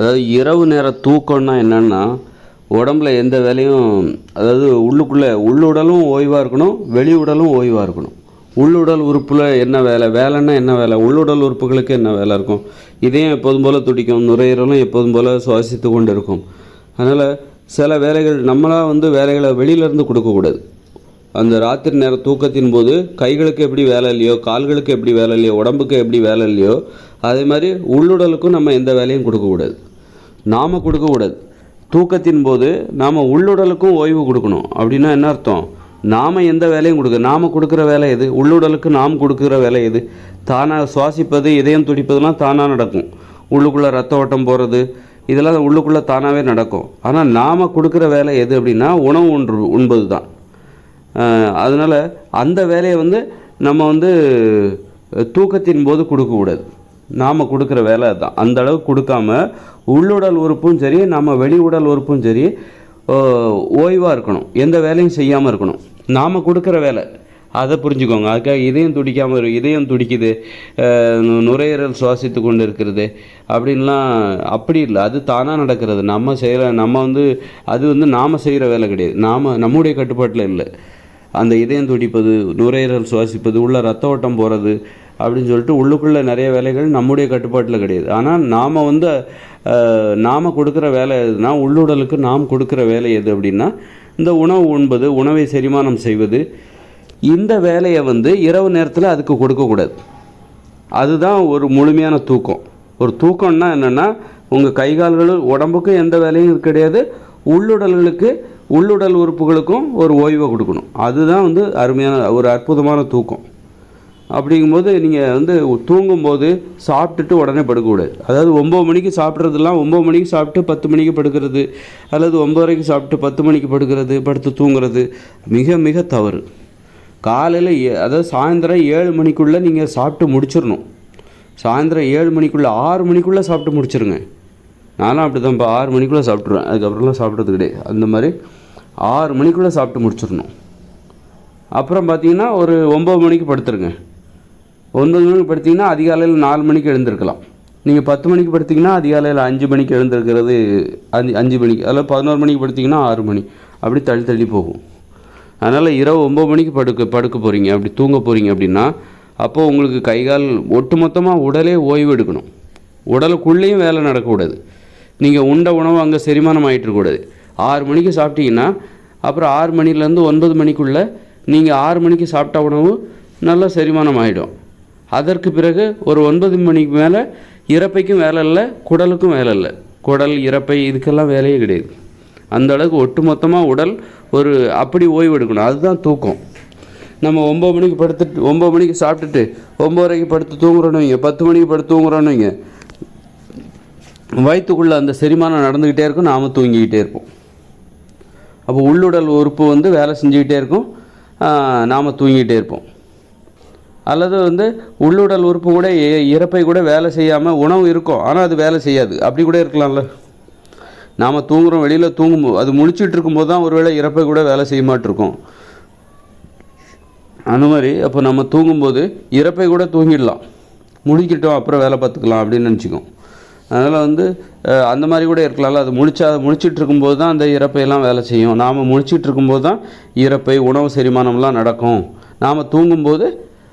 அதாவது இரவு நேர தூக்கம்னா என்னென்னா உடம்புல எந்த வேலையும் அதாவது உள்ளுக்குள்ளே உள்ளுடலும் ஓய்வாக இருக்கணும் வெளி உடலும் ஓய்வாக இருக்கணும். உள்ளுடல் உறுப்பில் என்ன வேலை? வேலைன்னா என்ன வேலை? உள்ளுடல் உறுப்புகளுக்கு என்ன வேலை இருக்கும்? இதையும் எப்போதும் போல் துடிக்கும் நுரையீரலும் எப்போதும் போல் சுவாசித்து கொண்டு இருக்கும் அதனால் சில வேலைகள் நம்மளாக வந்து வேலைகளை வெளியிலேருந்து கொடுக்கக்கூடாது. அந்த ராத்திரி நேர தூக்கத்தின் போது கைகளுக்கு எப்படி வேலை இல்லையோ கால்களுக்கு எப்படி வேலை இல்லையோ உடம்புக்கு எப்படி வேலை இல்லையோ அதே மாதிரி உள்ளுடலுக்கும் நம்ம எந்த வேலையும் கொடுக்கக்கூடாது. நாம் கொடுக்கக்கூடாது. தூக்கத்தின் போது நாம் உள்ளுடலுக்கும் ஓய்வு கொடுக்கணும். அப்படின்னா என்ன அர்த்தம்? நாம் எந்த வேலையும் கொடுக்க நாம் கொடுக்குற வேலை எது? உள்ளுடலுக்கு நாம் கொடுக்குற வேலை எது? தானாக சுவாசிப்பது இதயம் துடிப்பதெல்லாம் தானாக நடக்கும். உள்ளுக்குள்ளே ரத்த ஓட்டம் போகிறது இதெல்லாம் உள்ளுக்குள்ளே தானாகவே நடக்கும். ஆனால் நாம் கொடுக்குற வேலை எது அப்படின்னா உணவு ஒன்று உண்பது தான் அதனால் அந்த வேலையை வந்து நம்ம வந்து தூக்கத்தின் போது கொடுக்கக்கூடாது. நாம் கொடுக்குற வேலை தான் அந்த அளவுக்கு கொடுக்காம உள்ளுடல் உறுப்பும் சரி நம்ம வெளி உடல் உறுப்பும் சரி ஓய்வாக இருக்கணும். எந்த வேலையும் செய்யாமல் இருக்கணும். நாம் கொடுக்குற வேலை. அதை புரிஞ்சுக்கோங்க. அதுக்காக இதயம் துடிக்காமல் இரு இதயம் துடிக்குது. நுரையீரல் சுவாசித்து கொண்டு இருக்கிறது அப்படின்லாம் அப்படி இல்லை. அது தானாக நடக்கிறது. நம்ம செய்கிற நம்ம வந்து அது வந்து நாம் செய்கிற வேலை கிடையாது. நாம் நம்முடைய கட்டுப்பாட்டில் இல்லை. அந்த இதயம் துடிப்பது நுரையீரல் சுவாசிப்பது உள்ள ரத்த ஓட்டம் போகிறது அப்படின்னு சொல்லிட்டு உள்ளுக்குள்ளே நிறைய வேலைகள் நம்முடைய கட்டுப்பாட்டில் கிடையாது. ஆனால் நாம் வந்து நாம் கொடுக்குற வேலை எதுனா உள்ளுடலுக்கு நாம் கொடுக்குற வேலை எது அப்படின்னா இந்த உணவு உண்பது உணவை செரிமானம் செய்வது. இந்த வேலையை வந்து இரவு நேரத்தில் அதுக்கு கொடுக்கக்கூடாது அதுதான் ஒரு முழுமையான தூக்கம். ஒரு தூக்கம்னா என்னென்னா உங்கள் கை கால்கள் உடம்புக்கும் எந்த வேலையும் கிடையாது. உள்ளுடல்களுக்கு உள்ளுடல் உறுப்புகளுக்கும் ஒரு ஓய்வை கொடுக்கணும். அதுதான் வந்து அருமையான ஒரு அற்புதமான தூக்கம். அப்படிங்கும்போது நீங்கள் வந்து தூங்கும்போது சாப்பிட்டுட்டு உடனே படுக்கக்கூடாது. அதாவது ஒம்பது மணிக்கு சாப்பிட்றதுலாம் ஒம்பது மணிக்கு சாப்பிட்டு பத்து மணிக்கு படுக்கிறது அல்லது ஒம்பதரைக்கு சாப்பிட்டு பத்து மணிக்கு படுக்கிறது படுத்து தூங்குறது மிக மிக தவறு. காலையில் அதாவது சாயந்தரம் ஏழு மணிக்குள்ளே நீங்கள் சாப்பிட்டு முடிச்சிடணும் சாயந்தரம் ஏழு மணிக்குள்ளே ஆறு மணிக்குள்ளே சாப்பிட்டு முடிச்சிருங்க. நானும் அப்படி தான் இப்போ ஆறு மணிக்குள்ளே சாப்பிட்ருவேன் அதுக்கப்புறம்லாம் சாப்பிட்றது கிடையாது. அந்த மாதிரி ஆறு மணிக்குள்ளே சாப்பிட்டு முடிச்சிடணும் அப்புறம் பார்த்தீங்கன்னா ஒரு ஒம்பது மணிக்கு படுத்துருங்க. ஒன்பது மணிக்கு படுத்திங்கன்னா அதிகாலையில் நாலு மணிக்கு எழுந்திருக்கலாம். நீங்கள் பத்து மணிக்கு படுத்திங்கன்னா அதிகாலையில் அஞ்சு மணிக்கு எழுந்திருக்கிறது அஞ்சு அஞ்சு மணிக்கு அதில் பதினோரு மணிக்கு படுத்திங்கன்னா ஆறு மணி. அப்படி தள்ளி தள்ளி போகும். அதனால் இரவு ஒம்பது மணிக்கு படுக்க படுக்க போகிறீங்க அப்படி தூங்க போகிறீங்க அப்படின்னா அப்போது உங்களுக்கு கை கால் ஒட்டுமொத்தமாக உடலே ஓய்வு எடுக்கணும். உடலுக்குள்ளேயும் வேலை நடக்கக்கூடாது. நீங்கள் உண்ட உணவு அங்கே செரிமானம் ஆகிட்டுருக்கூடாது ஆறு மணிக்கு சாப்பிட்டீங்கன்னா அப்புறம் ஆறு மணிலேருந்து ஒன்பது மணிக்குள்ளே நீங்கள் ஆறு மணிக்கு சாப்பிட்ட உணவு நல்லா செரிமானம் ஆகிடும் அதற்கு பிறகு ஒரு ஒன்பது மணிக்கு மேலே இறப்பைக்கும் வேலை இல்லை குடலுக்கும் வேலை இல்லை. குடல் இறப்பை இதுக்கெல்லாம் வேலையே கிடையாது. அந்த அளவுக்கு ஒட்டுமொத்தமாக உடல் ஒரு அப்படி ஓய்வு எடுக்கணும். அதுதான் தூக்கம். நம்ம ஒம்பது மணிக்கு படுத்துட்டு ஒம்பது மணிக்கு சாப்பிட்டுட்டு ஒம்பதரைக்கு படுத்து தூங்குறோன்னு வைங்க. பத்து மணிக்கு படுத்து தூங்குறோன்னு வைங்க. வயிற்றுக்குள்ளே அந்த செரிமானம் நடந்துக்கிட்டே இருக்கும். நாம் தூங்கிக்கிட்டே இருப்போம். அப்போ உள்ளுடல் உறுப்பு வந்து வேலை செஞ்சுக்கிட்டே இருக்கும். நாம் தூங்கிக்கிட்டே இருப்போம். அல்லது வந்து உள்ளுடல் உறுப்பு கூட இறப்பை கூட வேலை செய்யாமல் உணவு இருக்கும். ஆனால் அது வேலை செய்யாது. அப்படி கூட இருக்கலாம்ல. நாம் தூங்குறோம் வெளியில் தூங்கும் அது முழிச்சிட்டு இருக்கும்போது தான் ஒருவேளை இறப்பை கூட வேலை செய்ய மாட்டிருக்கோம். அந்த மாதிரி அப்போ நம்ம தூங்கும்போது இறப்பை கூட தூங்கிடலாம். முழிக்கிட்டோம் அப்புறம் வேலை பார்த்துக்கலாம் அப்படின்னு நினச்சிக்கோம். அதனால் வந்து அந்த மாதிரி கூட இருக்கலாம்ல. அது முழிச்சா முழிச்சிட்டு இருக்கும்போது தான் அந்த இறப்பையெல்லாம் வேலை செய்யும். நாம் முழிச்சிட்டு இருக்கும்போது தான் இறப்பை உணவு செரிமானம்லாம் நடக்கும். நாம் தூங்கும்போது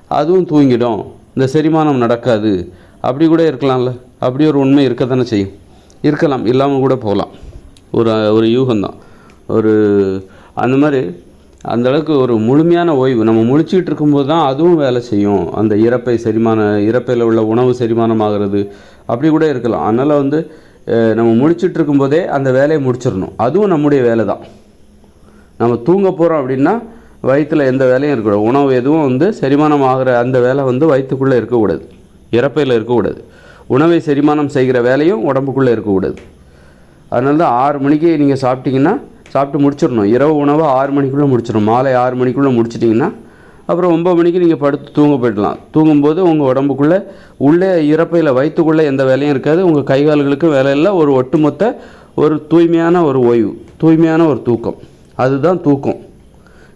அதுவும் தூங்கிடும். இந்த செரிமானம் நடக்காது. அப்படி கூட இருக்கலாம்ல. அப்படி ஒரு உண்மை இருக்க தானே செய்யும். இருக்கலாம். இல்லாமல் கூட போகலாம். ஒரு ஒரு யூகம்தான். ஒரு அந்த மாதிரி அந்தளவுக்கு ஒரு முழுமையான ஓய்வு. நம்ம முழிச்சிட்டு இருக்கும்போது தான் அதுவும் வேலை செய்யும். அந்த இறப்பை செரிமான இறப்பையில் உள்ள உணவு செரிமானம் ஆகிறது அப்படி கூட இருக்கலாம். அதனால் வந்து நம்ம முழிச்சிட்டு இருக்கும்போதே அந்த வேலையை முடிச்சிடணும். அதுவும் நம்முடைய வேலை தான் நம்ம தூங்க போகிறோம் அப்படின்னா வயிற்றில் எந்த வேலையும் இருக்கக்கூடாது. உணவு எதுவும் வந்து செரிமானம் ஆகிற அந்த வேலை வந்து வயிற்றுக்குள்ளே இருக்கக்கூடாது. இறப்பையில் இருக்கக்கூடாது. உணவை செரிமானம் செய்கிற வேலையும் உடம்புக்குள்ளே இருக்கக்கூடாது. அதனால தான் ஆறு மணிக்கு நீங்கள் சாப்பிட்டீங்கன்னா சாப்பிட்டு முடிச்சிடணும். இரவு உணவை ஆறு மணிக்குள்ளே முடிச்சிடணும். மாலை ஆறு மணிக்குள்ளே முடிச்சிட்டிங்கன்னா அப்புறம் ஒம்பது மணிக்கு நீங்கள் படுத்து தூங்க போயிடலாம். தூங்கும்போது உங்கள் உடம்புக்குள்ளே உள்ளே இறப்பையில் வயிற்றுக்குள்ளே எந்த வேலையும் இருக்காது. உங்கள் கை கால்களுக்கும் வேலை இல்லை. ஒரு ஒட்டுமொத்த ஒரு தூய்மையான ஒரு ஓய்வு தூய்மையான ஒரு தூக்கம். அதுதான் தூக்கம்.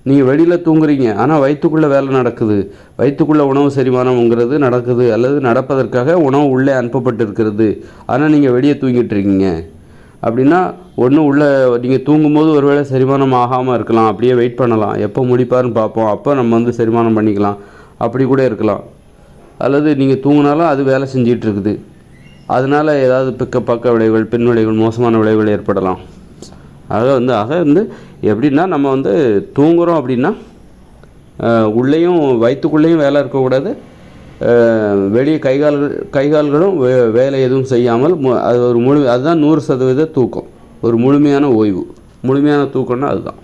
நீங்கள் வெளியில் தூங்குறீங்க. ஆனால் வயிற்றுக்குள்ளே வேலை நடக்குது. வயிற்றுக்குள்ளே உணவு செரிமானம்ங்கிறது நடக்குது. அல்லது நடப்பதற்காக உணவு உள்ளே அனுப்பப்பட்டிருக்கிறது. ஆனால் நீங்கள் வெளியே தூங்கிட்டு இருக்கீங்க. அப்படின்னா ஒன்று உள்ளே நீங்கள் தூங்கும்போது ஒருவேளை செரிமானம் ஆகாமல் இருக்கலாம். அப்படியே வெயிட் பண்ணலாம். எப்போ முடிப்பாருன்னு பார்ப்போம். அப்போ நம்ம வந்து செரிமானம் பண்ணிக்கலாம். அப்படி கூட இருக்கலாம். அல்லது நீங்கள் தூங்கினாலும் அது வேலை செஞ்சிகிட்ருக்குது இருக்குது. அதனால் ஏதாவது பிக்க பக்க விளைவுகள் பின் விளைவுகள் மோசமான விளைவுகள் ஏற்படலாம். அதை வந்து ஆக வந்து எப்படின்னா நம்ம வந்து தூங்குகிறோம் அப்படின்னா உள்ளேயும் வயிற்றுக்குள்ளேயும் வேலை இருக்கக்கூடாது. வெளியே கைகால்கள் கைகால்களும் வே வேலை எதுவும் செய்யாமல் அது ஒரு முழு அதுதான் நூறு சதவீத தூக்கம். ஒரு முழுமையான ஓய்வு. முழுமையான தூக்கம்னா அதுதான்.